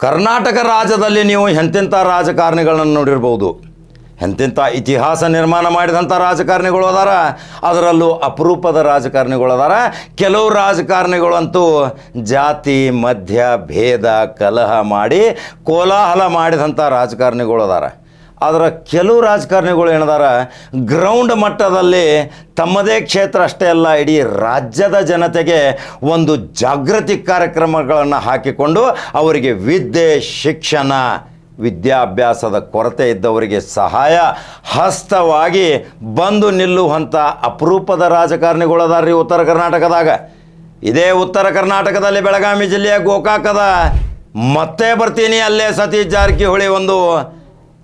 ಕರ್ನಾಟಕ ರಾಜ್ಯದಲ್ಲಿ ನೀವು ಎಂತೆಂಥ ರಾಜಕಾರಣಿಗಳನ್ನು ನೋಡಿರ್ಬೋದು? ಎಂತೆಂಥ ಇತಿಹಾಸ ನಿರ್ಮಾಣ ಮಾಡಿದಂಥ ರಾಜಕಾರಣಿಗಳು ಅದಾರ? ಅದರಲ್ಲೂ ಅಪರೂಪದ ರಾಜಕಾರಣಿಗಳು ಅದಾರ. ಕೆಲವು ರಾಜಕಾರಣಿಗಳಂತೂ ಜಾತಿ, ಮಧ್ಯ, ಭೇದ, ಕಲಹ ಮಾಡಿ ಕೋಲಾಹಲ ಮಾಡಿದಂಥ ರಾಜಕಾರಣಿಗಳು ಅದಾರ. ಅದರ ಕೆಲವು ರಾಜಕಾರಣಿಗಳು ಏನದಾರ ಗ್ರೌಂಡ್ ಮಟ್ಟದಲ್ಲಿ ತಮ್ಮದೇ ಕ್ಷೇತ್ರ ಅಷ್ಟೇ ಅಲ್ಲ, ಇಡೀ ರಾಜ್ಯದ ಜನತೆಗೆ ಒಂದು ಜಾಗೃತಿ ಕಾರ್ಯಕ್ರಮಗಳನ್ನು ಹಾಕಿಕೊಂಡು ಅವರಿಗೆ ವಿದ್ಯೆ, ಶಿಕ್ಷಣ, ವಿದ್ಯಾಭ್ಯಾಸದ ಕೊರತೆ ಇದ್ದವರಿಗೆ ಸಹಾಯ, ಹಸ್ತವಾಗಿ ಬಂದು ನಿಲ್ಲುವಂಥ ಅಪರೂಪದ ರಾಜಕಾರಣಿಗಳು ಅದಾರ್ರಿ ಉತ್ತರ ಕರ್ನಾಟಕದಾಗ. ಇದೇ ಉತ್ತರ ಕರ್ನಾಟಕದಲ್ಲಿ ಬೆಳಗಾವಿ ಜಿಲ್ಲೆಯ ಗೋಕಾಕದ. ಮತ್ತೆ ಬರ್ತೀನಿ ಅಲ್ಲೇ ಸತೀಶ್ ಜಾರಕಿಹೊಳಿ ಒಂದು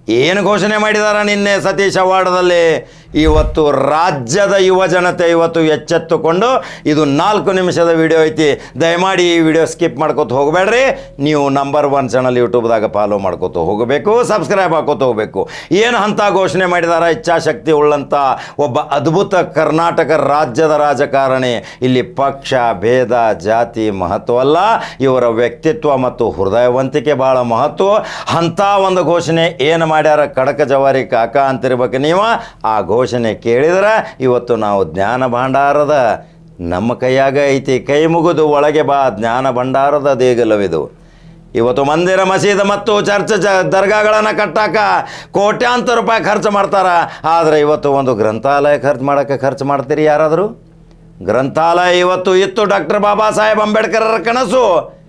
ಏನು ಘೋಷಣೆ ಮಾಡಿದಾರ ನಿನ್ನೆ ಸತೀಶ್ ಅವಾರ್ಡದಲ್ಲಿ ಇವತ್ತು ರಾಜ್ಯದ ಯುವ ಜನತೆ ಇವತ್ತು ಎಚ್ಚೆತ್ತುಕೊಂಡು ಇದು ನಾಲ್ಕು ನಿಮಿಷದ ವಿಡಿಯೋ ಐತಿ. ದಯಮಾಡಿ ಈ ವಿಡಿಯೋ ಸ್ಕಿಪ್ ಮಾಡ್ಕೋತ ಹೋಗಬೇಡ್ರಿ. ನೀವು ನಂಬರ್ ಒನ್ ಚಾನಲ್ ಯೂಟ್ಯೂಬ್ದಾಗ ಫಾಲೋ ಮಾಡ್ಕೋತ ಹೋಗಬೇಕು ಸಬ್ಸ್ಕ್ರೈಬ್ ಹಾಕೋತ ಹೋಗಬೇಕು. ಏನು ಅಂತ ಘೋಷಣೆ ಮಾಡಿದಾರ? ಇಚ್ಛಾಶಕ್ತಿ ಉಳ್ಳಂಥ ಒಬ್ಬ ಅದ್ಭುತ ಕರ್ನಾಟಕ ರಾಜ್ಯದ ರಾಜಕಾರಣಿ. ಇಲ್ಲಿ ಪಕ್ಷ, ಭೇದ, ಜಾತಿ ಮಹತ್ವ ಅಲ್ಲ. ಇವರ ವ್ಯಕ್ತಿತ್ವ ಮತ್ತು ಹೃದಯವಂತಿಕೆ ಭಾಳ ಮಹತ್ವ. ಅಂಥ ಒಂದು ಘೋಷಣೆ ಏನು ಮಾಡ್ಯಾರ? ಕಡಕ ಜವಾರಿ ಕಾಕ ಅಂತಿರ್ಬೇಕು ನೀವು. ಆ ಘೋಷಣೆ ಕೇಳಿದ್ರೆ ಇವತ್ತು ನಾವು ಜ್ಞಾನ ಭಂಡಾರದ ನಮ್ಮ ಕೈಯಾಗ ಐತಿ, ಕೈ ಮುಗಿದು ಒಳಗೆ ಬಾ, ಜ್ಞಾನ ಭಂಡಾರದ ದೇಗಲವಿದು. ಇವತ್ತು ಮಂದಿರ, ಮಸೀದ ಮತ್ತು ಚರ್ಚ್ ದರ್ಗಾಗಳನ್ನು ಕಟ್ಟಾಕ ಕೋಟ್ಯಾಂತರ ರೂಪಾಯಿ ಖರ್ಚು ಮಾಡ್ತಾರ. ಆದರೆ ಇವತ್ತು ಒಂದು ಗ್ರಂಥಾಲಯ ಖರ್ಚು ಮಾಡೋಕ್ಕೆ ಖರ್ಚು ಮಾಡ್ತೀರಿ ಯಾರಾದರೂ? ಗ್ರಂಥಾಲಯ ಇವತ್ತು ಇತ್ತು, ಡಾಕ್ಟರ್ ಬಾಬಾ ಸಾಹೇಬ್ ಅಂಬೇಡ್ಕರರ ಕನಸು.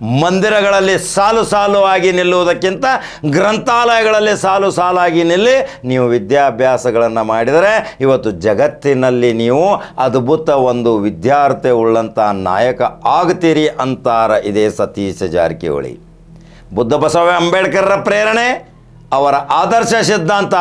ಮಂದಿರಗಳಲ್ಲಿ ಸಾಲು ಸಾಲು ಆಗಿ ನಿಲ್ಲುವುದಕ್ಕಿಂತ ಗ್ರಂಥಾಲಯಗಳಲ್ಲಿ ಸಾಲು ಸಾಲಾಗಿ ನಿಲ್ಲಿ ನೀವು ವಿದ್ಯಾಭ್ಯಾಸಗಳನ್ನು ಮಾಡಿದರೆ ಇವತ್ತು ಜಗತ್ತಿನಲ್ಲಿ ನೀವು ಅದ್ಭುತ ಒಂದು ವಿದ್ಯಾರ್ಥಿ ಉಳ್ಳಂಥ ನಾಯಕ ಆಗ್ತೀರಿ ಅಂತಾರ ಇದೇ ಸತೀಶ ಜಾರಕಿಹೊಳಿ. ಬುದ್ಧ ಬಸವ ಅಂಬೇಡ್ಕರ್ರ ಪ್ರೇರಣೆ, ಅವರ ಆದರ್ಶ ಸಿದ್ಧಾಂತ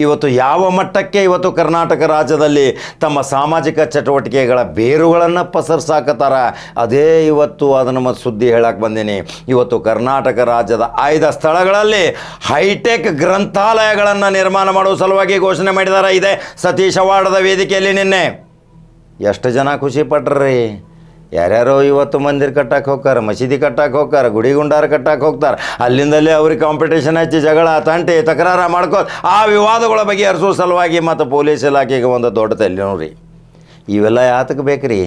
ಇವತ್ತು ಯಾವ ಮಟ್ಟಕ್ಕೆ ಇವತ್ತು ಕರ್ನಾಟಕ ರಾಜ್ಯದಲ್ಲಿ ತಮ್ಮ ಸಾಮಾಜಿಕ ಚಟುವಟಿಕೆಗಳ ಬೇರುಗಳನ್ನು ಪಸರ್ಸಾಕತ್ತಾರ? ಅದೇ ಇವತ್ತು ಅದನ್ನು ಮತ್ತು ಸುದ್ದಿ ಹೇಳಕ್ಕೆ ಬಂದೀನಿ. ಇವತ್ತು ಕರ್ನಾಟಕ ರಾಜ್ಯದ ಆಯ್ದ ಸ್ಥಳಗಳಲ್ಲಿ ಹೈಟೆಕ್ ಗ್ರಂಥಾಲಯಗಳನ್ನು ನಿರ್ಮಾಣ ಮಾಡುವ ಸಲುವಾಗಿ ಘೋಷಣೆ ಮಾಡಿದ್ದಾರೆ ಇದೆ ಸತೀಶ್ ಅವಾರ್ಡದ ವೇದಿಕೆಯಲ್ಲಿ ನಿನ್ನೆ. ಎಷ್ಟು ಜನ ಖುಷಿ ಪಟ್ರಿ ಯಾರ್ಯಾರೋ ಇವತ್ತು ಮಂದಿರ ಕಟ್ಟಕ್ಕೆ ಹೋಗ್ತಾರೆ, ಮಸೀದಿ ಕಟ್ಟಕ್ಕೆ ಹೋಗ್ತಾರೆ, ಗುಡಿ ಗುಂಡಾರ ಕಟ್ಟಕ್ಕೆ ಹೋಗ್ತಾರೆ, ಅಲ್ಲಿಂದಲೇ ಅವ್ರಿಗೆ ಕಾಂಪಿಟೇಷನ್ ಹಚ್ಚಿ ಜಗಳ, ತಂಟೆ ತಕರಾರ ಮಾಡ್ಕೋ, ಆ ವಿವಾದಗಳ ಬಗೆಹರಿಸೋ ಸಲುವಾಗಿ ಮತ್ತು ಪೊಲೀಸ್ ಇಲಾಖೆಗೆ ಒಂದು ದೊಡ್ಡ ತಲೆ ನೋಡ್ರಿ ಇವೆಲ್ಲ ಯಾತಕ್ಕೆ ಬೇಕ್ರಿ?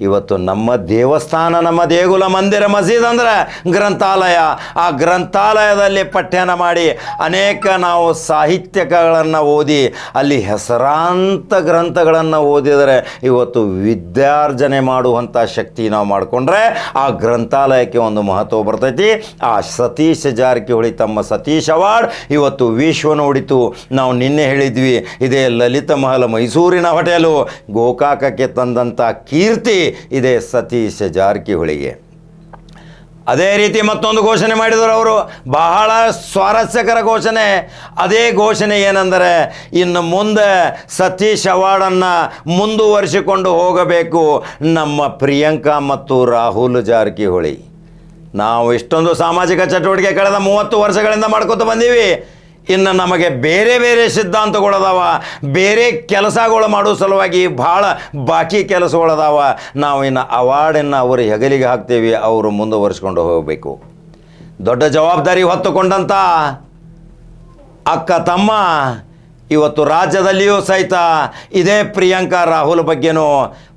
ಇವತ್ತು ನಮ್ಮ ದೇವಸ್ಥಾನ, ನಮ್ಮ ದೇಗುಲ ಮಂದಿರ ಮಸೀದ್ ಅಂದ್ರೆ ಗ್ರಂಥಾಲಯ. ಆ ಗ್ರಂಥಾಲಯದಲ್ಲಿ ಪಠ್ಯನ ಮಾಡಿ ಅನೇಕ ನಾವು ಸಾಹಿತ್ಯಗಳನ್ನು ಓದಿ, ಅಲ್ಲಿ ಹೆಸರಾಂತ ಗ್ರಂಥಗಳನ್ನು ಓದಿದರೆ ಇವತ್ತು ವಿದ್ಯಾರ್ಜನೆ ಮಾಡುವಂಥ ಶಕ್ತಿ ನಾವು ಮಾಡಿಕೊಂಡ್ರೆ ಆ ಗ್ರಂಥಾಲಯಕ್ಕೆ ಒಂದು ಮಹತ್ವ ಬರ್ತೈತಿ. ಆ ಸತೀಶ್ ಜಾರಕಿಹೊಳಿ ತಮ್ಮ ಸತೀಶ್ ಅವಾರ್ಡ್ ಇವತ್ತು ವಿಶ್ವ ನೋಡಿತು ನಾವು ನಿನ್ನೆ ಹೇಳಿದ್ವಿ, ಇದೇ ಲಲಿತ ಮಹಲ್ ಮೈಸೂರಿನ ಹೋಟೆಲು ಗೋಕಾಕಕ್ಕೆ ತಂದಂಥ ಕೀರ್ತಿ ಇದೆ ಸತೀಶ ಜಾರಕಿಹೊಳಿಗೆ. ಅದೇ ರೀತಿ ಮತ್ತೊಂದು ಘೋಷಣೆ ಮಾಡಿದರು ಅವರು. ಬಹಳ ಸ್ವಾರಸ್ಯಕರ ಘೋಷಣೆ. ಅದೇ ಘೋಷಣೆ ಏನೆಂದರೆ, ಇನ್ನು ಮುಂದೆ ಸತೀಶ್ ಅವಾರ್ಡನ್ನು ಮುಂದುವರಿಸಿಕೊಂಡು ಹೋಗಬೇಕು ನಮ್ಮ ಪ್ರಿಯಾಂಕಾ ಮತ್ತು ರಾಹುಲ್ ಜಾರಕಿಹೊಳಿ. ನಾವು ಇಷ್ಟೊಂದು ಸಾಮಾಜಿಕ ಚಟುವಟಿಕೆ ಕಳೆದ ಮೂವತ್ತು ವರ್ಷಗಳಿಂದ ಮಾಡ್ಕೊತ ಬಂದೀವಿ. ಇನ್ನು ನಮಗೆ ಬೇರೆ ಬೇರೆ ಸಿದ್ಧಾಂತಗಳದಾವ. ಬೇರೆ ಕೆಲಸಗಳು ಮಾಡೋ ಸಲುವಾಗಿ ಭಾಳ ಬಾಕಿ ಕೆಲಸಗಳದಾವ. ನಾವು ಇನ್ನು ಅವಾರ್ಡನ್ನು ಅವರು ಹೆಗಲಿಗೆ ಹಾಕ್ತೀವಿ, ಅವರು ಮುಂದುವರಿಸ್ಕೊಂಡು ಹೋಗಬೇಕು. ದೊಡ್ಡ ಜವಾಬ್ದಾರಿ ಹೊತ್ತುಕೊಂಡಂಥ ಅಕ್ಕ ತಮ್ಮ, ಇವತ್ತು ರಾಜ್ಯದಲ್ಲಿಯೂ ಸಹಿತ ಇದೇ ಪ್ರಿಯಾಂಕಾ ರಾಹುಲ್ ಬಗ್ಗೆನೂ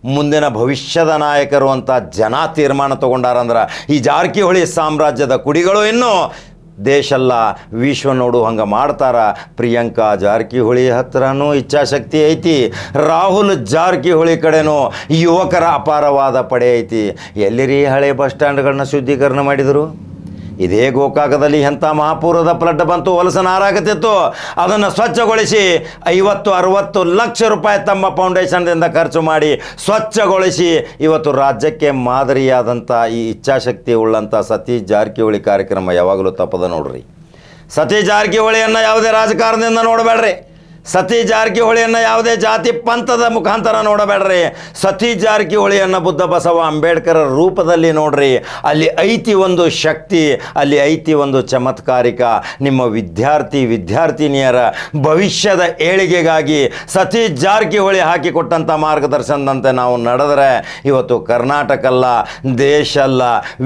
ಮುಂದಿನ ಭವಿಷ್ಯದ ನಾಯಕರು ಅಂತ ಜನ ತೀರ್ಮಾನ ತಗೊಂಡಾರಂದ್ರೆ, ಈ ಜಾರಕಿಹೊಳಿ ಸಾಮ್ರಾಜ್ಯದ ಕುಡಿಗಳು ಇನ್ನೂ ದೇಶಲ್ಲ ವಿಶ್ವ ನೋಡು ಹಂಗೆ ಮಾಡ್ತಾರ. ಪ್ರಿಯಾಂಕಾ ಜಾರಕಿಹೊಳಿ ಹತ್ರನೂ ಇಚ್ಛಾಶಕ್ತಿ ಐತಿ. ರಾಹುಲ್ ಜಾರಕಿಹೊಳಿ ಕಡೆನೂ ಯುವಕರ ಅಪಾರವಾದ ಪಡೆ ಐತಿ. ಎಲ್ಲಿರಿ ಹಳೆ ಬಸ್ ಸ್ಟ್ಯಾಂಡ್ಗಳನ್ನ ಶುದ್ಧೀಕರಣ ಮಾಡಿದರು? ಇದೇ ಗೋಕಾಕದಲ್ಲಿ ಎಂಥ ಮಹಾಪೂರ್ವದ ಫ್ಲಡ್ ಬಂತು, ಹೊಲಸ ನಾರಾಗುತ್ತಿತ್ತು ಅದನ್ನು ಸ್ವಚ್ಛಗೊಳಿಸಿ ಐವತ್ತು, ಅರುವತ್ತು ಲಕ್ಷ ರೂಪಾಯಿ ತಮ್ಮ ಫೌಂಡೇಶನ್ದಿಂದ ಖರ್ಚು ಮಾಡಿ ಸ್ವಚ್ಛಗೊಳಿಸಿ ಇವತ್ತು ರಾಜ್ಯಕ್ಕೆ ಮಾದರಿಯಾದಂಥ ಈ ಇಚ್ಛಾಶಕ್ತಿ ಉಳ್ಳಂಥ ಸತೀಶ್ ಜಾರಕಿಹೊಳಿ ಕಾರ್ಯಕ್ರಮ ಯಾವಾಗಲೂ ತಪ್ಪದ ನೋಡ್ರಿ. ಸತೀಶ್ ಜಾರಕಿಹೊಳಿಯನ್ನು ಯಾವುದೇ ರಾಜಕಾರಣದಿಂದ ನೋಡಬೇಡ್ರಿ. ಸತೀಶ್ ಜಾರಕಿಹೊಳಿಯನ್ನು ಯಾವುದೇ ಜಾತಿ ಪಂಥದ ಮುಖಾಂತರ ನೋಡಬೇಡ್ರಿ. ಸತಿ ಜಾರಕಿಹೊಳಿಯನ್ನು ಬುದ್ಧ ಬಸವ ಅಂಬೇಡ್ಕರ್ ರೂಪದಲ್ಲಿ ನೋಡ್ರಿ. ಅಲ್ಲಿ ಐತಿ ಒಂದು ಶಕ್ತಿ, ಅಲ್ಲಿ ಐತಿ ಒಂದು ಚಮತ್ಕಾರಿಕ. ನಿಮ್ಮ ವಿದ್ಯಾರ್ಥಿ, ವಿದ್ಯಾರ್ಥಿನಿಯರ ಭವಿಷ್ಯದ ಏಳಿಗೆಗಾಗಿ ಸತಿ ಜಾರಕಿಹೊಳಿ ಹಾಕಿಕೊಟ್ಟಂಥ ಮಾರ್ಗದರ್ಶನದಂತೆ ನಾವು ನಡೆದರೆ ಇವತ್ತು ಕರ್ನಾಟಕ ಅಲ್ಲ, ದೇಶ ಅಲ್ಲ,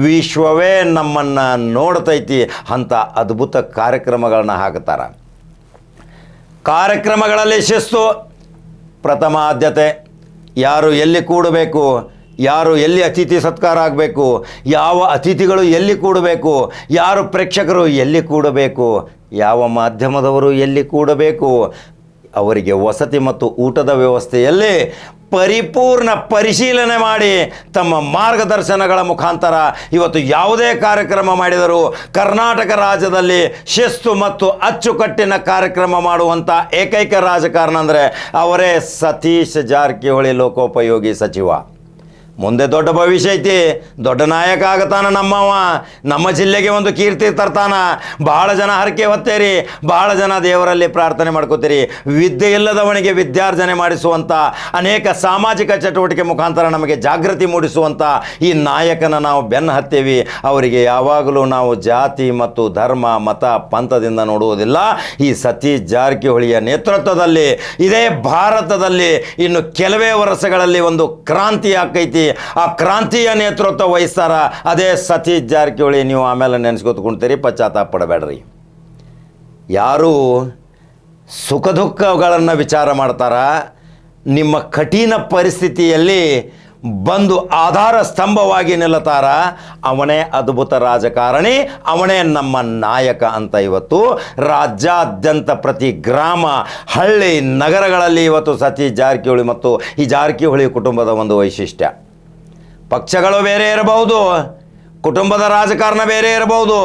ವಿಶ್ವವೇ ನಮ್ಮನ್ನು ನೋಡ್ತೈತಿ ಅಂಥ ಅದ್ಭುತ ಕಾರ್ಯಕ್ರಮಗಳನ್ನ ಹಾಕ್ತಾರೆ ಕಾರ್ಯಕ್ರಮಗಳಲ್ಲಿ ಶಿಸ್ತು, ಪ್ರಥಮ ಆದ್ಯತೆ. ಯಾರು ಎಲ್ಲಿ ಕೂಡಬೇಕು, ಯಾರು ಎಲ್ಲಿ ಅತಿಥಿ ಸತ್ಕಾರ ಆಗಬೇಕು, ಯಾವ ಅತಿಥಿಗಳು ಎಲ್ಲಿ ಕೂಡಬೇಕು, ಯಾರು ಪ್ರೇಕ್ಷಕರು ಎಲ್ಲಿ ಕೂಡಬೇಕು, ಯಾವ ಮಾಧ್ಯಮದವರು ಎಲ್ಲಿ ಕೂಡಬೇಕು, ಅವರಿಗೆ ವಸತಿ ಮತ್ತು ಊಟದ ವ್ಯವಸ್ಥೆಯಲ್ಲಿ ಪರಿಪೂರ್ಣ ಪರಿಶೀಲನೆ ಮಾಡಿ ತಮ್ಮ ಮಾರ್ಗದರ್ಶನಗಳ ಮುಖಾಂತರ ಇವತ್ತು ಯಾವುದೇ ಕಾರ್ಯಕ್ರಮ ಮಾಡಿದರೂ ಕರ್ನಾಟಕ ರಾಜ್ಯದಲ್ಲಿ ಶಿಸ್ತು ಮತ್ತು ಅಚ್ಚುಕಟ್ಟಿನ ಕಾರ್ಯಕ್ರಮ ಮಾಡುವಂಥ ಏಕೈಕ ರಾಜಕಾರಣ ಅಂದರೆ ಅವರೇ ಸತೀಶ್ ಜಾರಕಿಹೊಳಿ ಲೋಕೋಪಯೋಗಿ ಸಚಿವ. ಮುಂದೆ ದೊಡ್ಡ ಭವಿಷ್ಯ ಐತಿ. ದೊಡ್ಡ ನಾಯಕ ಆಗತಾನ ನಮ್ಮವ ನಮ್ಮ ಜಿಲ್ಲೆಗೆ ಒಂದು ಕೀರ್ತಿ ತರ್ತಾನ. ಬಹಳ ಜನ ಹರಕೆ ಹೊತ್ತೇರಿ. ಬಹಳ ಜನ ದೇವರಲ್ಲಿ ಪ್ರಾರ್ಥನೆ ಮಾಡ್ಕೋತೀರಿ. ವಿದ್ಯೆ ಇಲ್ಲದವನಿಗೆ ವಿದ್ಯಾರ್ಜನೆ ಮಾಡಿಸುವಂಥ ಅನೇಕ ಸಾಮಾಜಿಕ ಚಟುವಟಿಕೆ ಮುಖಾಂತರ ನಮಗೆ ಜಾಗೃತಿ ಮೂಡಿಸುವಂಥ ಈ ನಾಯಕನ ನಾವು ಬೆನ್ನು ಹತ್ತೇವಿ. ಅವರಿಗೆ ಯಾವಾಗಲೂ ನಾವು ಜಾತಿ ಮತ್ತು ಧರ್ಮ, ಮತ, ಪಂಥದಿಂದ ನೋಡುವುದಿಲ್ಲ. ಈ ಸತೀಶ್ ಜಾರಕಿಹೊಳಿಯ ನೇತೃತ್ವದಲ್ಲಿ, ಇದೇ ಭಾರತದಲ್ಲಿ ಇನ್ನು ಕೆಲವೇ ವರ್ಷಗಳಲ್ಲಿ ಒಂದು ಕ್ರಾಂತಿ ಆಕೈತಿ ಆ ಕ್ರಾಂತಿಯ ನೇತೃತ್ವ ವಹಿಸ್ತಾರ. ಅದೇ ಸತೀಶ್ ಜಾರಕಿಹೊಳಿ, ನೀವು ಆಮೇಲೆ ನೆನೆಸ್ಕೊತ್ಕೊಂತೀರಿ ಪಶ್ಚಾತ್ತಾಪ ಪಡಬೇಡ್ರಿ. ಯಾರು ಸುಖ ದುಃಖಗಳನ್ನು ವಿಚಾರ ಮಾಡ್ತಾರ, ನಿಮ್ಮ ಕಠಿಣ ಪರಿಸ್ಥಿತಿಯಲ್ಲಿ ಬಂದು ಆಧಾರ ಸ್ತಂಭವಾಗಿ ನಿಲ್ಲತಾರ, ಅವನೇ ಅದ್ಭುತ ರಾಜಕಾರಣಿ, ಅವನೇ ನಮ್ಮ ನಾಯಕ ಅಂತ ಇವತ್ತು ರಾಜ್ಯಾದ್ಯಂತ ಪ್ರತಿ ಗ್ರಾಮ, ಹಳ್ಳಿ ನಗರಗಳಲ್ಲಿ ಇವತ್ತು ಸತೀಶ್ ಜಾರಕಿಹೊಳಿ ಮತ್ತು ಈ ಜಾರಕಿಹೊಳಿ ಕುಟುಂಬದ ಒಂದು ವೈಶಿಷ್ಟ್ಯ. ಪಕ್ಷಗಳು ಬೇರೆ ಇರಬಹುದು, ಕುಟುಂಬದ ರಾಜಕಾರಣ ಬೇರೆ ಇರಬಹುದು,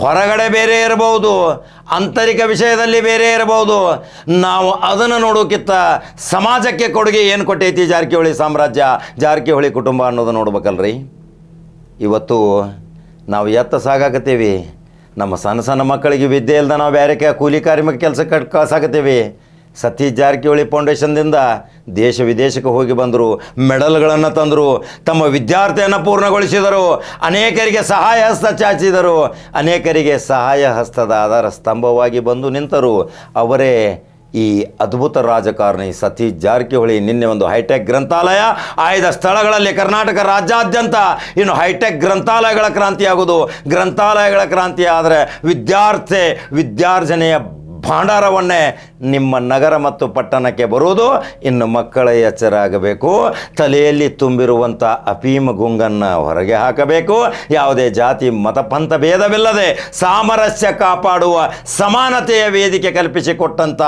ಹೊರಗಡೆ ಬೇರೆ ಇರಬಹುದು, ಆಂತರಿಕ ವಿಷಯದಲ್ಲಿ ಬೇರೆ ಇರಬಹುದು. ನಾವು ಅದನ್ನು ನೋಡೋಕ್ಕಿಂತ ಸಮಾಜಕ್ಕೆ ಕೊಡುಗೆ ಏನು ಕೊಟ್ಟೈತಿ ಜಾರಕಿಹೊಳಿ ಸಾಮ್ರಾಜ್ಯ, ಜಾರಕಿಹೊಳಿ ಕುಟುಂಬ ಅನ್ನೋದು ನೋಡ್ಬೇಕಲ್ರಿ? ಇವತ್ತು ನಾವು ಎತ್ತ ಸಾಗಾಕತ್ತೀವಿ. ನಮ್ಮ ಸಣ್ಣ ಸಣ್ಣ ಮಕ್ಕಳಿಗೆ ವಿದ್ಯೆ ಇಲ್ದ ನಾವು ಬೇರೆ ಕೂಲಿ ಕಾರ್ಮಿಕ ಕಟ್ ಕಳ್ಸಾಕತ್ತೀವಿ. ಸತೀಶ್ ಜಾರಕಿಹೊಳಿ ಫೌಂಡೇಶನ್ದಿಂದ ದೇಶ ವಿದೇಶಕ್ಕೆ ಹೋಗಿ ಬಂದರು, ಮೆಡಲ್ಗಳನ್ನು ತಂದರು, ತಮ್ಮ ವಿದ್ಯಾರ್ಥಿಯನ್ನು ಪೂರ್ಣಗೊಳಿಸಿದರು, ಅನೇಕರಿಗೆ ಸಹಾಯ ಹಸ್ತ ಚಾಚಿದರು. ಅನೇಕರಿಗೆ ಸಹಾಯ ಹಸ್ತದ ಆಧಾರ ಸ್ತಂಭವಾಗಿ ಬಂದು ನಿಂತರು. ಅವರೇ ಈ ಅದ್ಭುತ ರಾಜಕಾರಣಿ ಸತೀಶ್ ಜಾರಕಿಹೊಳಿ. ನಿನ್ನೆ ಒಂದು ಹೈಟೆಕ್ ಗ್ರಂಥಾಲಯ, ಆಯ್ದ ಸ್ಥಳಗಳಲ್ಲಿ ಕರ್ನಾಟಕ ರಾಜ್ಯಾದ್ಯಂತ ಇನ್ನು ಹೈಟೆಕ್ ಗ್ರಂಥಾಲಯಗಳ ಕ್ರಾಂತಿ ಆಗೋದು ಗ್ರಂಥಾಲಯಗಳ ಕ್ರಾಂತಿ ಆದರೆ ವಿದ್ಯಾರ್ಥಿ ವಿದ್ಯಾರ್ಜನೆಯ ಭಾಂಡಾರವನ್ನೇ ನಿಮ್ಮ ನಗರ ಮತ್ತು ಪಟ್ಟಣಕ್ಕೆ ಬರುವುದು ಇನ್ನು ಮಕ್ಕಳ ಎಚ್ಚರ ಆಗಬೇಕು ತಲೆಯಲ್ಲಿ ತುಂಬಿರುವಂಥ ಅಫೀಮ ಗುಂಗನ್ನು ಹೊರಗೆ ಹಾಕಬೇಕು. ಯಾವುದೇ ಜಾತಿ, ಮತ, ಪಂಥ ಭೇದವಿಲ್ಲದೆ ಸಾಮರಸ್ಯ ಕಾಪಾಡುವ ಸಮಾನತೆಯ ವೇದಿಕೆ ಕಲ್ಪಿಸಿಕೊಟ್ಟಂಥ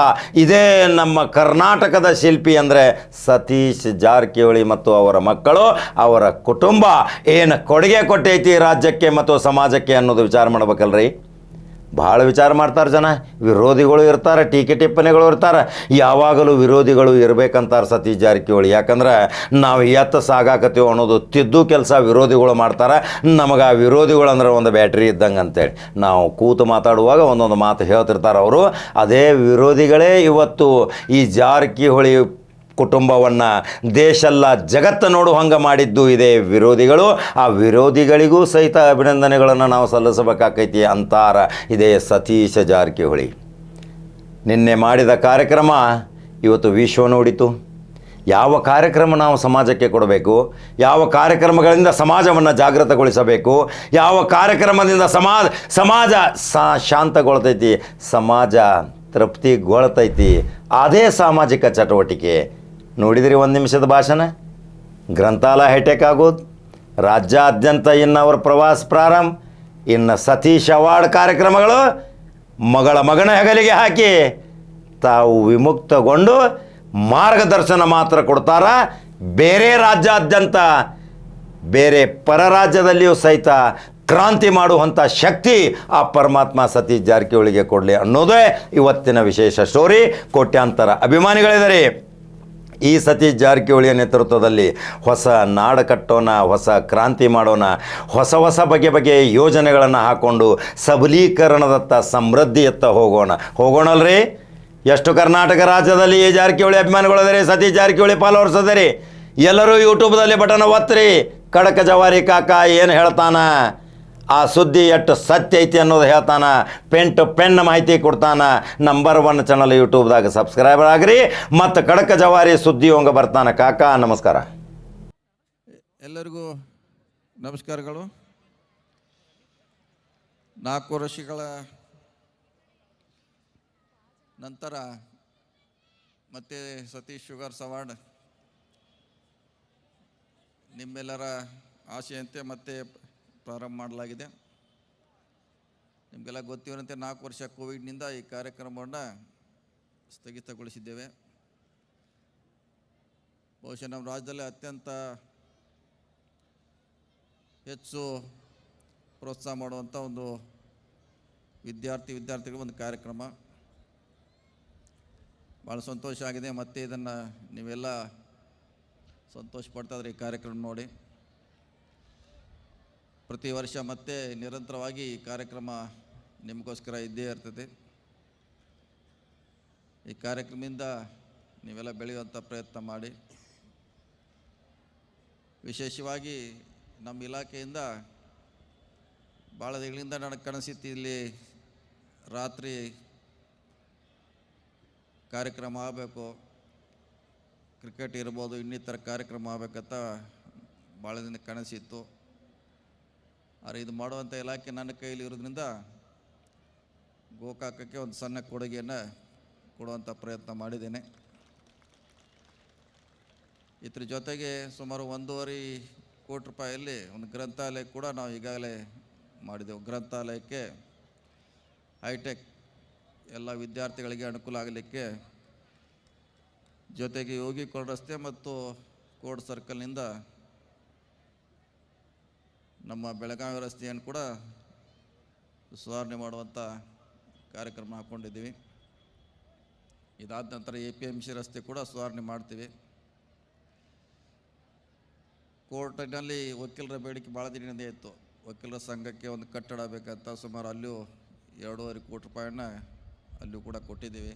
ಇದೇ ನಮ್ಮ ಕರ್ನಾಟಕದ ಶಿಲ್ಪಿ ಅಂದರೆ ಸತೀಶ್ ಜಾರಕಿಹೊಳಿ ಮತ್ತು ಅವರ ಮಕ್ಕಳು, ಅವರ ಕುಟುಂಬ. ಏನು ಕೊಡುಗೆ ಕೊಟ್ಟೈತಿ ರಾಜ್ಯಕ್ಕೆ ಮತ್ತು ಸಮಾಜಕ್ಕೆ ಅನ್ನೋದು ವಿಚಾರ ಮಾಡ್ಬೇಕಲ್ರಿ? ಭಾಳ ವಿಚಾರ ಮಾಡ್ತಾರೆ ಜನ. ವಿರೋಧಿಗಳು ಇರ್ತಾರೆ, ಟೀಕೆ ಟಿಪ್ಪಣಿಗಳು ಇರ್ತಾರೆ. ಯಾವಾಗಲೂ ವಿರೋಧಿಗಳು ಇರಬೇಕಂತಾರೆ ಸತೀಶ್ ಜಾರಕಿಹೊಳಿ. ಯಾಕಂದ್ರೆ ನಾವು ಎತ್ತ ಸಾಗಾಕತ್ತೀವಿ ಅನ್ನೋದು ತಿದ್ದು ಕೆಲಸ ವಿರೋಧಿಗಳು ಮಾಡ್ತಾರೆ. ನಮಗೆ ಆ ವಿರೋಧಿಗಳು ಅಂದ್ರೆ ಒಂದು ಬ್ಯಾಟ್ರಿ ಇದ್ದಂಗೆ ಅಂತೇಳಿ. ನಾವು ಕೂತು ಮಾತಾಡುವಾಗ ಒಂದೊಂದು ಮಾತು ಹೇಳ್ತಿರ್ತಾರೆ ಅವರು. ಅದೇ ವಿರೋಧಿಗಳೇ ಇವತ್ತು ಈ ಜಾರಕಿಹೊಳಿ ಕುಟುಂಬವನ್ನು ದೇಶಲ್ಲ ಜಗತ್ತು ನೋಡು ಹಂಗೆ ಮಾಡಿದ್ದು ಇದೆ ವಿರೋಧಿಗಳು. ಆ ವಿರೋಧಿಗಳಿಗೂ ಸಹಿತ ಅಭಿನಂದನೆಗಳನ್ನು ನಾವು ಸಲ್ಲಿಸಬೇಕಾಕೈತಿ ಅಂತಾರ ಇದೇ ಸತೀಶ ಜಾರಕಿಹೊಳಿ. ನಿನ್ನೆ ಮಾಡಿದ ಕಾರ್ಯಕ್ರಮ ಇವತ್ತು ವಿಶ್ವ ನೋಡಿತು. ಯಾವ ಕಾರ್ಯಕ್ರಮ ನಾವು ಸಮಾಜಕ್ಕೆ ಕೊಡಬೇಕು? ಯಾವ ಕಾರ್ಯಕ್ರಮಗಳಿಂದ ಸಮಾಜವನ್ನು ಜಾಗೃತಗೊಳಿಸಬೇಕು? ಯಾವ ಕಾರ್ಯಕ್ರಮದಿಂದ ಸಮಾಜ ಸಮಾಜ ಸಾ, ಶಾಂತಗೊಳ್ತೈತಿ? ಸಮಾಜ ತೃಪ್ತಿಗೊಳ್ತೈತಿ? ಅದೇ ಸಾಮಾಜಿಕ ಚಟುವಟಿಕೆ. ನೋಡಿದಿರಿ ಒಂದು ನಿಮಿಷದ ಭಾಷಣ? ಗ್ರಂಥಾಲಯ ಹೈಟೆಕ್ ಆಗೋದು, ರಾಜ್ಯಾದ್ಯಂತ ಇನ್ನು ಅವ್ರ ಪ್ರವಾಸ ಪ್ರಾರಂಭ, ಇನ್ನು ಸತೀಶ್ ಅವಾರ್ಡ್ ಕಾರ್ಯಕ್ರಮಗಳು ಮಗಳ ಮಗನ ಹೆಗಲಿಗೆ ಹಾಕಿ ತಾವು ವಿಮುಕ್ತಗೊಂಡು ಮಾರ್ಗದರ್ಶನ ಮಾತ್ರ ಕೊಡ್ತಾರ? ಬೇರೆ ರಾಜ್ಯಾದ್ಯಂತ, ಬೇರೆ ಪರ ರಾಜ್ಯದಲ್ಲಿಯೂ ಸಹಿತ ಕ್ರಾಂತಿ ಮಾಡುವಂಥ ಶಕ್ತಿ ಆ ಪರಮಾತ್ಮ ಸತೀಶ್ ಜಾರಕಿಹೊಳಿಗೆ ಕೊಡಲಿ ಅನ್ನೋದೇ ಇವತ್ತಿನ ವಿಶೇಷ ಸ್ಟೋರಿ ಕೋಟ್ಯಾಂತರ ಅಭಿಮಾನಿಗಳಿದ್ದಾರೆ. ಈ ಸತಿ ಜಾರಕಿಹೊಳಿಯ ನೇತೃತ್ವದಲ್ಲಿ ಹೊಸ ನಾಡ ಕಟ್ಟೋಣ, ಹೊಸ ಕ್ರಾಂತಿ ಮಾಡೋಣ, ಹೊಸ ಹೊಸ ಬಗೆ ಬಗೆಯ ಯೋಜನೆಗಳನ್ನು ಹಾಕ್ಕೊಂಡು ಸಬಲೀಕರಣದತ್ತ, ಸಮೃದ್ಧಿಯತ್ತ ಹೋಗೋಣ. ಹೋಗೋಣಲ್ರಿ? ಎಷ್ಟು ಕರ್ನಾಟಕ ರಾಜ್ಯದಲ್ಲಿ ಈ ಜಾರಕಿಹೊಳಿ ಅಭಿಮಾನಿಗಳದರಿ, ಸತಿ ಜಾರಕಿಹೊಳಿ ಫಾಲೋವರ್ಸ್ ಅದರಿ ಎಲ್ಲರೂ ಯೂಟ್ಯೂಬ್ದಲ್ಲಿ ಬಟನ್ ಒತ್ತಿರಿ ಕಡಕ ಜವಾರಿ ಕಾಕ ಏನು ಹೇಳ್ತಾನ? ಆ ಸುದ್ದಿ ಎಷ್ಟು ಸತ್ಯ ಐತಿ ಅನ್ನೋದು ಹೇಳ್ತಾನ. ಪೆನ್ ಟು ಪೆನ್ ಮಾಹಿತಿ ಕೊಡ್ತಾನೆ. ನಂಬರ್ ಒನ್ ಚಾನಲ್ ಯೂಟ್ಯೂಬ್ದಾಗ ಸಬ್ಸ್ಕ್ರೈಬರ್ ಆಗ್ರಿ. ಮತ್ತು ಕಡಕ ಜವಾರಿ ಸುದ್ದಿ ಹಂಗೆ ಬರ್ತಾನ. ಕಾಕ, ನಮಸ್ಕಾರ. ಎಲ್ಲರಿಗೂ ನಮಸ್ಕಾರಗಳು. ನಾಲ್ಕು ವರ್ಷಗಳ ನಂತರ ಮತ್ತೆ ಸತೀಶ್ ಶುಗರ್ ಸವಾರ್ಡ್ ನಿಮ್ಮೆಲ್ಲರ ಆಶೆಯಂತೆ ಮತ್ತೆ ಪ್ರಾರಂಭ ಮಾಡಲಾಗಿದೆ. ನಿಮಗೆಲ್ಲ ಗೊತ್ತಿರುವಂತೆ ನಾಲ್ಕು ವರ್ಷ ಕೋವಿಡ್ನಿಂದ ಈ ಕಾರ್ಯಕ್ರಮವನ್ನು ಸ್ಥಗಿತಗೊಳಿಸಿದ್ದೇವೆ. ಬಹುಶಃ ನಮ್ಮ ರಾಜ್ಯದಲ್ಲಿ ಅತ್ಯಂತ ಹೆಚ್ಚು ಪ್ರೋತ್ಸಾಹ ಮಾಡುವಂಥ ಒಂದು ವಿದ್ಯಾರ್ಥಿ ವಿದ್ಯಾರ್ಥಿಗಳ ಒಂದು ಕಾರ್ಯಕ್ರಮ. ಭಾಳ ಸಂತೋಷ ಆಗಿದೆ. ಮತ್ತೆ ಇದನ್ನು ನೀವೆಲ್ಲ ಸಂತೋಷ ಪಡ್ತಾಯಿದ್ರೆ ಈ ಕಾರ್ಯಕ್ರಮ ನೋಡಿ. ಪ್ರತಿ ವರ್ಷ ಮತ್ತೆ ನಿರಂತರವಾಗಿ ಈ ಕಾರ್ಯಕ್ರಮ ನಿಮಗೋಸ್ಕರ ಇದ್ದೇ ಇರ್ತದೆ. ಈ ಕಾರ್ಯಕ್ರಮದಿಂದ ನೀವೆಲ್ಲ ಬೆಳೆಯುವಂಥ ಪ್ರಯತ್ನ ಮಾಡಿ. ವಿಶೇಷವಾಗಿ ನಮ್ಮ ಇಲಾಖೆಯಿಂದ ಭಾಳ ದಿನಗಳಿಂದ ನನಗೆ ಕನಸಿತ್ತು ಇಲ್ಲಿ ರಾತ್ರಿ ಕಾರ್ಯಕ್ರಮ ಆಗಬೇಕು. ಕ್ರಿಕೆಟ್ ಇರ್ಬೋದು ಇನ್ನಿತರ ಕಾರ್ಯಕ್ರಮ ಆಗಬೇಕಂತ ಭಾಳ ದಿನ ಕನಸಿತ್ತು. ಆದರೆ ಇದು ಮಾಡುವಂಥ ಇಲಾಖೆ ನನ್ನ ಕೈಯಲ್ಲಿ ಇರೋದ್ರಿಂದ ಗೋಕಾಕಕ್ಕೆ ಒಂದು ಸಣ್ಣ ಕೊಡುಗೆಯನ್ನು ಕೊಡುವಂಥ ಪ್ರಯತ್ನ ಮಾಡಿದ್ದೇನೆ. ಇದ್ರ ಜೊತೆಗೆ ಸುಮಾರು ಒಂದೂವರೆ ಕೋಟಿ ರೂಪಾಯಲ್ಲಿ ಒಂದು ಗ್ರಂಥಾಲಯ ಕೂಡ ನಾವು ಈಗಾಗಲೇ ಮಾಡಿದೆವು. ಗ್ರಂಥಾಲಯಕ್ಕೆ ಹೈಟೆಕ್ ಎಲ್ಲ ವಿದ್ಯಾರ್ಥಿಗಳಿಗೆ ಅನುಕೂಲ ಆಗಲಿಕ್ಕೆ ಜೊತೆಗೆ ಯೋಗಿ ಕೋಡ್ ರಸ್ತೆ ಮತ್ತು ಕೋಡ್ ಸರ್ಕಲ್ನಿಂದ ನಮ್ಮ ಬೆಳಗಾವಿ ರಸ್ತೆಯನ್ನು ಕೂಡ ಸುಧಾರಣೆ ಮಾಡುವಂಥ ಕಾರ್ಯಕ್ರಮ ಹಾಕ್ಕೊಂಡಿದ್ದೀವಿ ಇದಾದ ನಂತರ ಎ ಪಿ ಎಂ ಸಿ ರಸ್ತೆ ಕೂಡ ಸುಧಾರಣೆ ಮಾಡ್ತೀವಿ. ಕೋರ್ಟಿನಲ್ಲಿ ವಕೀಲರ ಬೇಡಿಕೆ ಭಾಳ ದಿನದಿಂದ ಇತ್ತು. ವಕೀಲರ ಸಂಘಕ್ಕೆ ಒಂದು ಕಟ್ಟಡ ಬೇಕಂತ ಸುಮಾರು ಅಲ್ಲೂ ಎರಡೂವರೆ ಕೋಟಿ ರೂಪಾಯಿನ ಅಲ್ಲೂ ಕೂಡ ಕೊಟ್ಟಿದ್ದೀವಿ.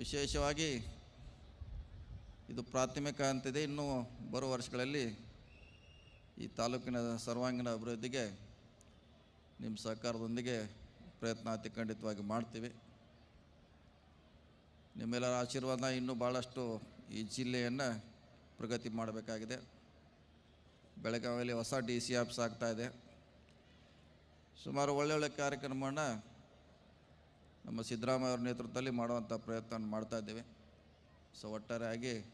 ವಿಶೇಷವಾಗಿ ಇದು ಪ್ರಾಥಮಿಕ ಅಂತಿದೆ. ಇನ್ನೂ ಬರುವ ವರ್ಷಗಳಲ್ಲಿ ಈ ತಾಲೂಕಿನ ಸರ್ವಾಂಗೀಣ ಅಭಿವೃದ್ಧಿಗೆ ನಿಮ್ಮ ಸಹಕಾರದೊಂದಿಗೆ ಪ್ರಯತ್ನ ಅತಿ ಖಂಡಿತವಾಗಿ ಮಾಡ್ತೀವಿ. ನಿಮ್ಮೆಲ್ಲರ ಆಶೀರ್ವಾದ ಇನ್ನೂ ಭಾಳಷ್ಟು ಈ ಜಿಲ್ಲೆಯನ್ನು ಪ್ರಗತಿ ಮಾಡಬೇಕಾಗಿದೆ. ಬೆಳಗಾವಿಯಲ್ಲಿ ಹೊಸ ಡಿ ಸಿ ಆಫೀಸ್ ಆಗ್ತಾಯಿದೆ ಸುಮಾರು ಒಳ್ಳೊಳ್ಳೆ ಕಾರ್ಯಕ್ರಮವನ್ನು ನಮ್ಮ ಸಿದ್ದರಾಮಯ್ಯ ಅವರ ನೇತೃತ್ವದಲ್ಲಿ ಮಾಡುವಂಥ ಪ್ರಯತ್ನ ಮಾಡ್ತಾ ಇದ್ದೇವೆ. ಸೊ, ಒಟ್ಟಾರೆಯಾಗಿ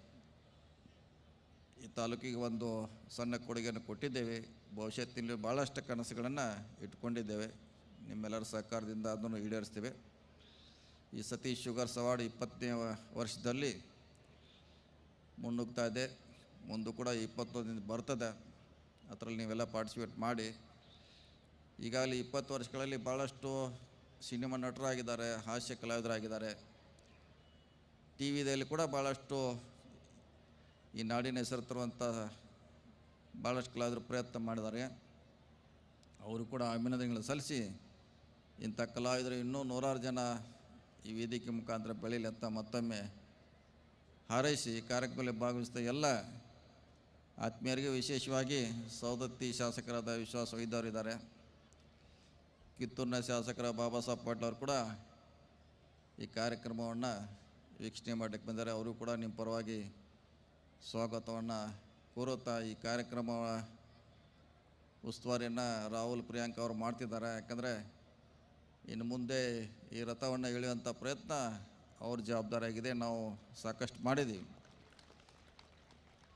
ಈ ತಾಲೂಕಿಗೆ ಒಂದು ಸಣ್ಣ ಕೊಡುಗೆಯನ್ನು ಕೊಟ್ಟಿದ್ದೇವೆ. ಭವಿಷ್ಯತ್ತಿನಲ್ಲಿ ಭಾಳಷ್ಟು ಕನಸುಗಳನ್ನು ಇಟ್ಕೊಂಡಿದ್ದೇವೆ. ನಿಮ್ಮೆಲ್ಲರ ಸಹಕಾರದಿಂದ ಅದನ್ನು ಈಡೇರಿಸ್ತೇವೆ. ಈ ಸತಿ ಶುಗರ್ ಸವಾರ್ಡ್ ಇಪ್ಪತ್ತನೇ ವರ್ಷದಲ್ಲಿ ಮುನ್ನುಗ್ತಾ ಇದೆ. ಮುಂದೂ ಕೂಡ ಇಪ್ಪತ್ತೊಂದಿಂದ ಬರ್ತದೆ. ಅದರಲ್ಲಿ ನೀವೆಲ್ಲ ಪಾರ್ಟಿಸಿಪೇಟ್ ಮಾಡಿ. ಈಗಾಗಲೇ ಇಪ್ಪತ್ತು ವರ್ಷಗಳಲ್ಲಿ ಭಾಳಷ್ಟು ಸಿನಿಮಾ ನಟರಾಗಿದ್ದಾರೆ, ಹಾಸ್ಯ ಕಲಾವಿದರಾಗಿದ್ದಾರೆ. ಟಿ ವಿದಲ್ಲಿ ಕೂಡ ಭಾಳಷ್ಟು ಈ ನಾಡಿನ ಹೆಸರು ತರುವಂಥ ಭಾಳಷ್ಟು ಕಲಾವಿದರು ಪ್ರಯತ್ನ ಮಾಡಿದ್ದಾರೆ. ಅವರು ಕೂಡ ಅಭಿನಂದನೆಗಳು ಸಲ್ಲಿಸಿ ಇಂಥ ಕಲಾವಿದರು ಇನ್ನೂ ನೂರಾರು ಜನ ಈ ವೇದಿಕೆ ಮುಖಾಂತರ ಬೆಳೀಲಿ ಅಂತ ಮತ್ತೊಮ್ಮೆ ಹಾರೈಸಿ ಕಾರ್ಯಕ್ರಮದಲ್ಲಿ ಭಾಗವಹಿಸಿದ ಎಲ್ಲ ಆತ್ಮೀಯರಿಗೆ ವಿಶೇಷವಾಗಿ ಸೌದತ್ತಿ ಶಾಸಕರಾದ ವಿಶ್ವಾಸ ಇದ್ದಾರೆ. ಕಿತ್ತೂರಿನ ಶಾಸಕರ ಬಾಬಾ ಸಾಹೇಬ್ ಪಾಟೀಲ್ ಅವರು ಕೂಡ ಈ ಕಾರ್ಯಕ್ರಮವನ್ನು ವೀಕ್ಷಣೆ ಮಾಡಲಿಕ್ಕೆ ಬಂದರೆ ಅವರು ಕೂಡ ನಿಮ್ಮ ಪರವಾಗಿ ಸ್ವಾಗತವನ್ನು ಕೋರುತ್ತಾ ಈ ಕಾರ್ಯಕ್ರಮ ಉಸ್ತುವಾರಿಯನ್ನು ರಾಹುಲ್, ಪ್ರಿಯಾಂಕ ಅವರು ಮಾಡ್ತಿದ್ದಾರೆ. ಯಾಕಂದರೆ ಇನ್ನು ಮುಂದೆ ಈ ರಥವನ್ನು ಎಳೆಯುವಂಥ ಪ್ರಯತ್ನ ಅವ್ರ ಜವಾಬ್ದಾರಿಯಾಗಿದೆ ನಾವು ಸಾಕಷ್ಟು ಮಾಡಿದ್ದೀವಿ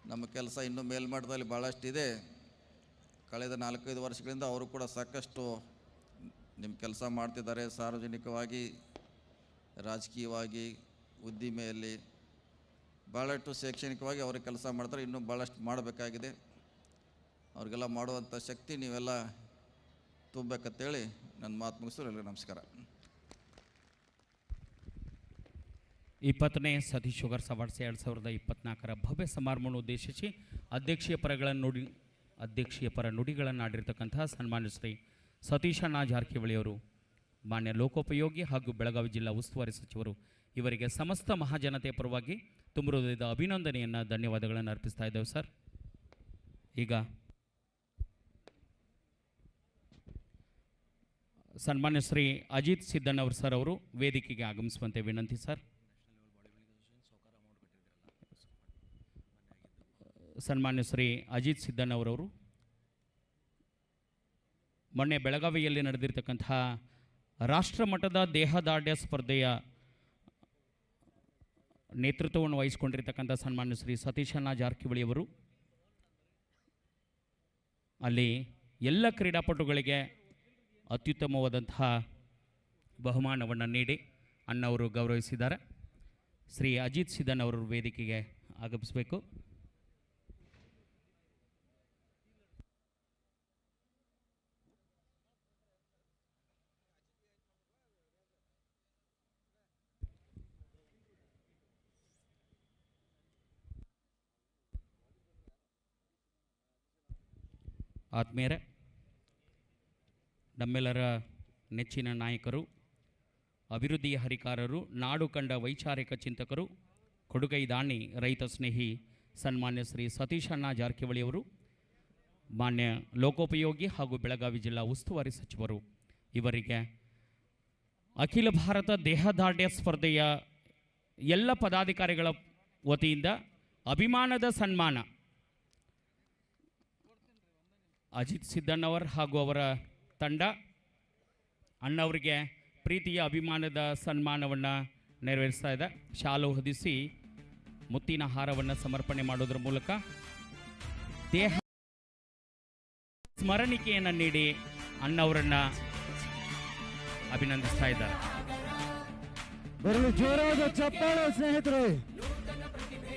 ನಮ್ಮ ಕೆಲಸ ಇನ್ನೂ ಮೇಲ್ಮಟ್ಟದಲ್ಲಿ ಭಾಳಷ್ಟಿದೆ ಕಳೆದ ನಾಲ್ಕೈದು ವರ್ಷಗಳಿಂದ ಅವರು ಕೂಡ ಸಾಕಷ್ಟು ನಿಮ್ಮ ಕೆಲಸ ಮಾಡ್ತಿದ್ದಾರೆ. ಸಾರ್ವಜನಿಕವಾಗಿ, ರಾಜಕೀಯವಾಗಿ, ಉದ್ದಿಮೆಯಲ್ಲಿ. ಭಾಳಷ್ಟು ಶೈಕ್ಷಣಿಕವಾಗಿ ಅವರು ಕೆಲಸ ಮಾಡ್ತಾರೆ, ಇನ್ನೂ ಭಾಳಷ್ಟು ಮಾಡಬೇಕಾಗಿದೆ. ಅವ್ರಿಗೆಲ್ಲ ಮಾಡುವಂಥ ಶಕ್ತಿ ನೀವೆಲ್ಲ ತುಂಬಬೇಕಂತೇಳಿ ನನ್ನ ಮಾತು ಮುಗಿಸಲು ಎಲ್ಲರಿಗೂ ನಮಸ್ಕಾರ. ಇಪ್ಪತ್ತನೇ ಸತೀಶ್ ಶುಗರ್ ಅವಾರ್ಡ್ಸ್ ಎರಡು ಸಾವಿರದ ಇಪ್ಪತ್ನಾಲ್ಕರ ಭವ್ಯ ಸಮಾರಂಭವನ್ನು ಉದ್ದೇಶಿಸಿ ಅಧ್ಯಕ್ಷೀಯ ಪರಗಳನ್ನು ನುಡಿ, ಅಧ್ಯಕ್ಷೀಯ ಪರ ನುಡಿಗಳನ್ನು ಆಡಿರ್ತಕ್ಕಂತಹ ಸನ್ಮಾನ್ಯ ಶ್ರೀ ಸತೀಶಣ್ಣ ಅವರು ಮಾನ್ಯ ಲೋಕೋಪಯೋಗಿ ಹಾಗೂ ಬೆಳಗಾವಿ ಜಿಲ್ಲಾ ಉಸ್ತುವಾರಿ ಸಚಿವರು ಇವರಿಗೆ ಸಮಸ್ತ ಮಹಾಜನತೆಯ ಪರವಾಗಿ ತುಂಬ ಅಭಿನಂದನೆಯನ್ನು, ಧನ್ಯವಾದಗಳನ್ನು ಅರ್ಪಿಸ್ತಾ ಇದ್ದೇವೆ ಸರ್. ಈಗ ಸನ್ಮಾನ್ಯ ಶ್ರೀ ಅಜಿತ್ ಸಿದ್ದಣ್ಣ ಅವರು ಸರ್ ಅವರು ವೇದಿಕೆಗೆ ಆಗಮಿಸುವಂತೆ ವಿನಂತಿ ಸರ್. ಸನ್ಮಾನ್ಯ ಶ್ರೀ ಅಜಿತ್ ಸಿದ್ದಣ್ಣ ಅವರವರು, ಮೊನ್ನೆ ಬೆಳಗಾವಿಯಲ್ಲಿ ನಡೆದಿರ್ತಕ್ಕಂತಹ ರಾಷ್ಟ್ರಮಟ್ಟದ ದೇಹದಾಢ್ಯ ಸ್ಪರ್ಧೆಯ ನೇತೃತ್ವವನ್ನು ವಹಿಸಿಕೊಂಡಿರ್ತಕ್ಕಂಥ ಸನ್ಮಾನ್ಯ ಶ್ರೀ ಸತೀಶಣ್ಣ ಜಾರಕಿಹೊಳಿ ಅವರು, ಅಲ್ಲಿ ಎಲ್ಲ ಕ್ರೀಡಾಪಟುಗಳಿಗೆ ಅತ್ಯುತ್ತಮವಾದಂತಹ ಬಹುಮಾನವನ್ನು ನೀಡಿ ಅಣ್ಣವರು ಗೌರವಿಸಿದ್ದಾರೆ. ಶ್ರೀ ಅಜಿತ್ ಸಿದ್ದನ್ ಅವರು ವೇದಿಕೆಗೆ ಆಗಮಿಸಬೇಕು. ಆತ್ಮೀಯರೇ, ನಮ್ಮೆಲ್ಲರ ನೆಚ್ಚಿನ ನಾಯಕರು, ಅಭಿವೃದ್ಧಿ ಹರಿಕಾರರು, ನಾಡು ಕಂಡ ವೈಚಾರಿಕ ಚಿಂತಕರು, ಕೊಡುಗೈ ದಾಣಿ ರೈತ ಸ್ನೇಹಿ ಸನ್ಮಾನ್ಯ ಶ್ರೀ ಸತೀಶಣ್ಣ ಜಾರಕಿಹೊಳಿಯವರು ಮಾನ್ಯ ಲೋಕೋಪಯೋಗಿ ಹಾಗೂ ಬೆಳಗಾವಿ ಜಿಲ್ಲಾ ಉಸ್ತುವಾರಿ ಸಚಿವರು, ಇವರಿಗೆ ಅಖಿಲ ಭಾರತ ದೇಹದಾಢ್ಯ ಸ್ಪರ್ಧೆಯ ಎಲ್ಲ ಪದಾಧಿಕಾರಿಗಳ ವತಿಯಿಂದ ಅಭಿಮಾನದ ಸನ್ಮಾನ. ಅಜಿತ್ ಸಿದ್ದಣ್ಣವರ್ ಹಾಗೂ ಅವರ ತಂಡ ಅಣ್ಣವರಿಗೆ ಪ್ರೀತಿಯ ಅಭಿಮಾನದ ಸನ್ಮಾನವನ್ನು ನೆರವೇರಿಸ್ತಾ ಇದೆ. ಶಾಲು ಹೊದಿಸಿ ಮುತ್ತಿನ ಹಾರವನ್ನು ಸಮರ್ಪಣೆ ಮಾಡೋದ್ರ ಮೂಲಕ ದೇಹ ಸ್ಮರಣಿಕೆಯನ್ನು ನೀಡಿ ಅಣ್ಣವರನ್ನು ಅಭಿನಂದಿಸ್ತಾ ಇದ್ದಾರೆ. ಬರಲು ಜೋರಾದ ಚಪ್ಪಾಳೆ ಸ್ನೇಹಿತರೆ.